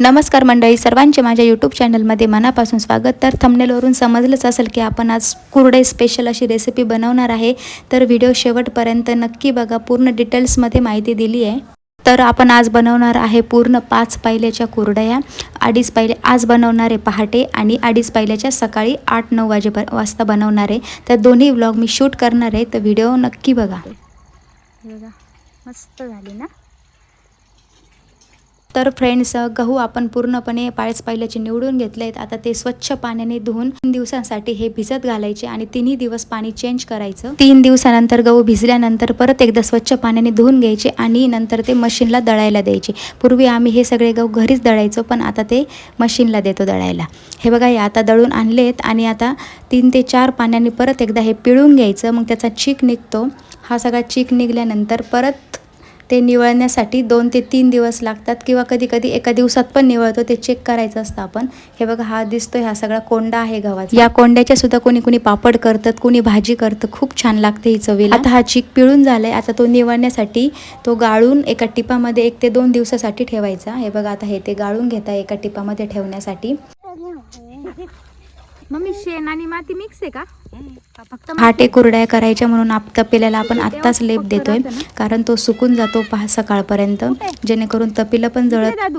नमस्कार मंडळी सर्वांचे माझ्या यूट्यूब चॅनलमध्ये मनापासून स्वागत. तर थंबनेलवरून समजलंच असेल की आपण आज कुरडे स्पेशल अशी रेसिपी बनवणार आहे. तर व्हिडिओ शेवटपर्यंत नक्की बघा पूर्ण डिटेल्समध्ये माहिती दिली आहे. तर आपण आज बनवणार आहे पूर्ण पाच पायल्याच्या कुरडया अडीच पायले आज बनवणार आहे पहाटे आणि अडीच पायल्याच्या सकाळी आठ नऊ वाजे वाजता बनवणार. आहे तर दोन्ही व्लॉग मी शूट करणार आहे तर व्हिडिओ नक्की बघा मस्त झाली ना? तर फ्रेंड्स गहू आपण पूर्णपणे पाळस पाहिल्याचे निवडून घेतले आहेत आता ते स्वच्छ पाण्याने धुवून तीन दिवसांसाठी हे भिजत घालायचे आणि तिन्ही दिवस पाणी चेंज करायचं. तीन दिवसानंतर गहू भिजल्यानंतर परत एकदा स्वच्छ पाण्याने धुवून घ्यायचे आणि नंतर ते मशीनला दळायला द्यायचे. पूर्वी आम्ही हे सगळे गहू घरीच दळायचो पण आता ते मशीनला देतो दळायला. हे बघा हे आता दळून आणलेत आणि आता तीन ते चार पाण्याने परत एकदा हे पिळून घ्यायचं. मग त्याचा चीक निघतो. हा सगळा चीक निघल्यानंतर परत ते निवळण्यासाठी दोन ते तीन दिवस लागतात किंवा कधी कधी एका दिवसात पण निवळतो ते चेक करायचं असतं आपण. हे बघा हा दिसतो हा सगळा कोंडा आहे गव्हाचा. या कोंड्याच्या सुद्धा कोणी कोणी पापड करतात कोणी भाजी करतं. खूप छान लागते ही चवीला. आता हा चीक पिळून झालाय. आता तो निवळण्यासाठी तो गाळून एका टिपामध्ये एक ते दोन दिवसासाठी ठेवायचा. हे बघा आता हे ते गाळून घेता एका टिपामध्ये ठेवण्यासाठी. मम्मी शेण आणि माती मिक्स आहे का? फक्त फाटे कुरड्या करायच्या म्हणून आप तपेल्याला आपण आत्ताच लेप देतोय कारण तो सुकून जातो पहा सकाळपर्यंत. जेणेकरून तपीला पण जळत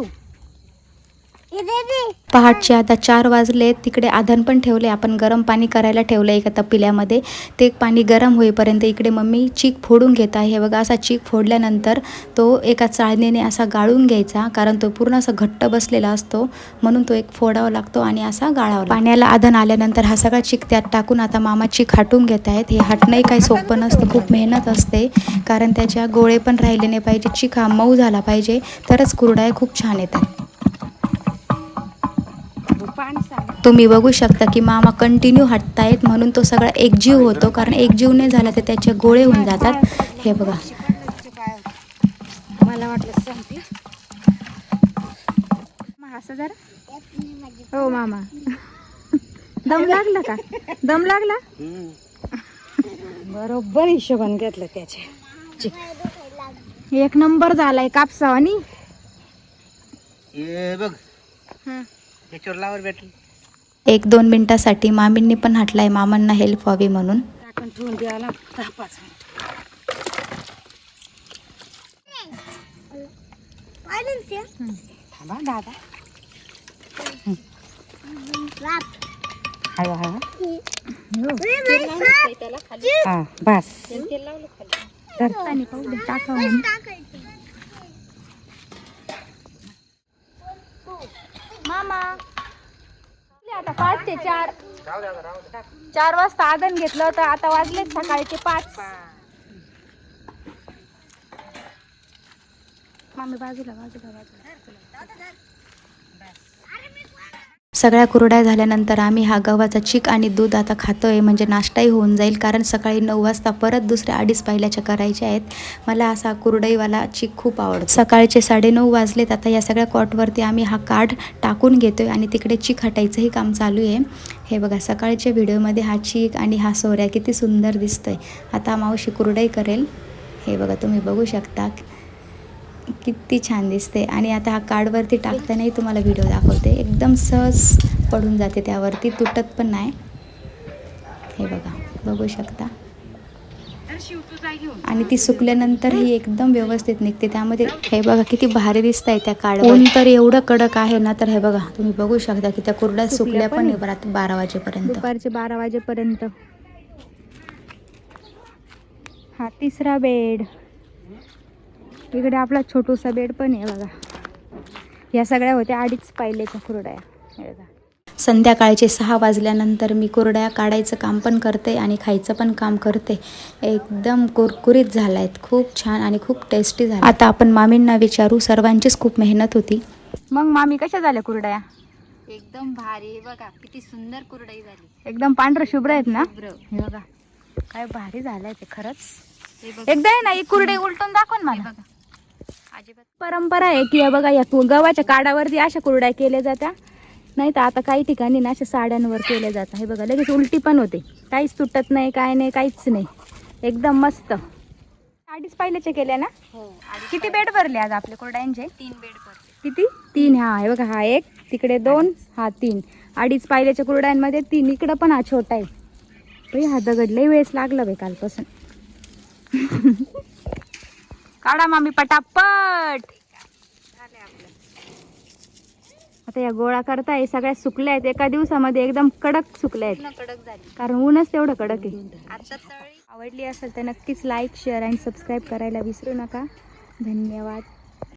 पहाटचे आता चार वाजले तिकडे आधन पण ठेवले आपण गरम पाणी करायला ठेवलं एका तपिल्यामध्ये. ते पाणी गरम होईपर्यंत इकडे मम्मी चीक फोडून घेत आहे. हे बघा असा चीक फोडल्यानंतर तो एका चाळणीने असा गाळून घ्यायचा कारण तो पूर्ण असा घट्ट बसलेला असतो म्हणून तो एक फोडावा लागतो आणि असा गाळावा पाण्याला आधन आल्यानंतर हा सगळा चीक त्यात टाकून आता मामा चीक हाटून घेत आहेत. हे हटणंही काही सोपं नसतं खूप मेहनत असते कारण त्याच्या गोळे पण राहिले नाही पाहिजे. चीक हा मऊ झाला पाहिजे तरच कुरडाया खूप छान येतात. तुम्ही बघू शकता की मामा कंटिन्यू हटतायत म्हणून तो सगळा एकजीव होतो. कारण एकजीव नाही झाला तर त्याचे गोळे होऊन जातात. हे बघा. मला वाटलं सांगते असं जरा? हो मामा. दम लागला का? दम लागला? बरोबर हिशोबाने घेतलं त्याचे. एक नंबर झालाय कापसावानी. ये बघ. याच्यावर लावर भेटेल. एक दोन मिनिटासाठी मामींनी पण हटलाय मामांना हेल्प व्हावी म्हणून. टाकून ठेवून द्यायला दहा पाच थांबा दादा. हवा हवा हा बस. मामा. आता पाच ते चार. चार वाजता आदन घेतलं होतं आता वाजले सकाळचे पाच. मामी बाजूला बाजूला बाजूला. सगळ्या कुरड्या झाल्यानंतर आम्ही हा गव्हाचा चीक आणि दूध आता खातोय. म्हणजे नाश्ताही होऊन जाईल कारण सकाळी नऊ वाजता परत दुसऱ्या अडीच पहिल्याच्या करायच्या आहेत. मला असा कुरडईवाला चीक खूप आवडतो. सकाळचे साडेनऊ वाजलेत. आता या सगळ्या कॉटवरती आम्ही हा कार्ड टाकून घेतोय आणि तिकडे चीक हटायचंही काम चालू आहे. हे बघा सकाळच्या व्हिडिओमध्ये हा चीक आणि हा सोऱ्या किती सुंदर दिसतोय. आता मावशी कुरडई करेल. हे बघा तुम्ही बघू शकता. किती छान दिसते. आणि आता हा कार्डवरती टाकतानाही तुम्हाला व्हिडिओ दाखवते. एकदम सहज पडून जाते त्यावरती तुटत पण नाही. हे बघा बघू शकता. आणि ती सुकल्यानंतर ही एकदम व्यवस्थित निघते. त्यामध्ये हे बघा किती भारी दिसत आहे त्या कार्ड ऊन तर एवढं कडक आहे ना तर हे बघा तुम्ही बघू शकता की त्या कुरड्या सुकल्या पण बारा वाजेपर्यंत. दुपारचे बारा वाजेपर्यंत. हा तिसरा बेड. इकडे आपला छोटूसा बेड पण आहे बघा. या सगळ्या होत्या अडीच पायल्याच्या कुरड्या. हे बघा. संध्याकाळचे सहा वाजल्यानंतर मी कुरड्या काढायचं काम पण करते आणि खायचं पण काम करते. एकदम कुरकुरीत झाला आहेत खूप छान आणि खूप टेस्टी झाला. आता आपण मामींना विचारू सर्वांचीच खूप मेहनत होती. मग मामी कशा झाल्या कुरड्या? एकदम भारी बघा. किती सुंदर कुरडई झाली. एकदम पांढरं शुभ्र आहेत ना. हे बघा. काय भारी झालंय ते खरंच. एकदा ना ही कुरडे उलटून दाखव ना मला. बघा. परंपरा आहे की बघा या गव्हाच्या काडावरती अशा कुरड्या केल्या जात्या. नाही तर आता काही ठिकाणी ना अशा साड्यांवर केल्या जातात. हे बघा लगेच उलटी पण होते. काहीच तुटत नाही काय नाही काहीच नाही. एकदम मस्त. अडीच पायल्याच्या केल्या ना? हो किती बेड भरले आज आपल्या कुरड्यांचे तीन बेड पडते किती? तीन. हा हे बघा हा एक तिकडे दोन हा तीन. अडीच पायल्याच्या कुरड्यांमध्ये तीन. इकडं पण हा छोटा आहे. हा दगड लई वेळेस लागला बाई कालपासून. काढा मामी पटापट. आता या गोळा करताय सगळ्या सुकल्या आहेत. एका दिवसामध्ये एकदम कडक सुकल्या आहेत. कडक झाली. कारण ऊनच तेवढं कडक आहे. आता तळी. आवडली असेल तर नक्कीच लाईक शेअर आणि सबस्क्राईब करायला विसरू नका. धन्यवाद.